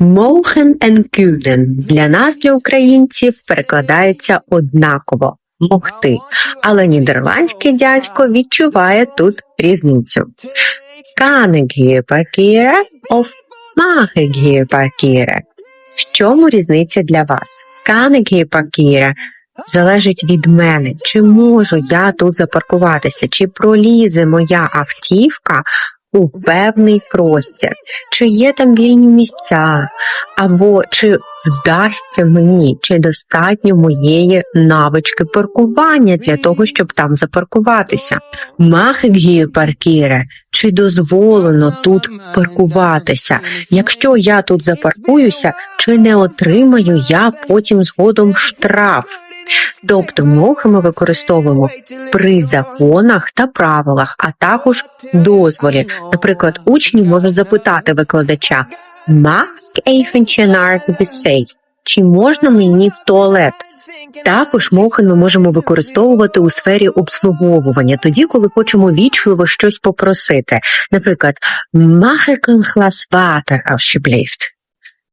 En kunnen для нас, для українців, перекладається однаково могти, але нідерландський дядько відчуває тут різницю. Parkeren of mag ik hier? В чому різниця для вас? Ik залежить від мене, чи можу я тут запаркуватися, чи пролізе моя автівка у певний простір, чи є там вільні місця, або чи вдасться мені, чи достатньо моєї навички паркування для того, щоб там запаркуватися. Махегію паркіре, чи дозволено тут паркуватися? Якщо я тут запаркуюся, чи не отримаю я потім згодом штраф? Тобто мохи ми використовуємо при законах та правилах, а також дозволі. Наприклад, учні можуть запитати викладача «Mag ik eventje naar de wc?» Чи можна мені в туалет? Також мохи ми можемо використовувати у сфері обслуговування, тоді, коли хочемо вічливо щось попросити. Наприклад, «Mag ik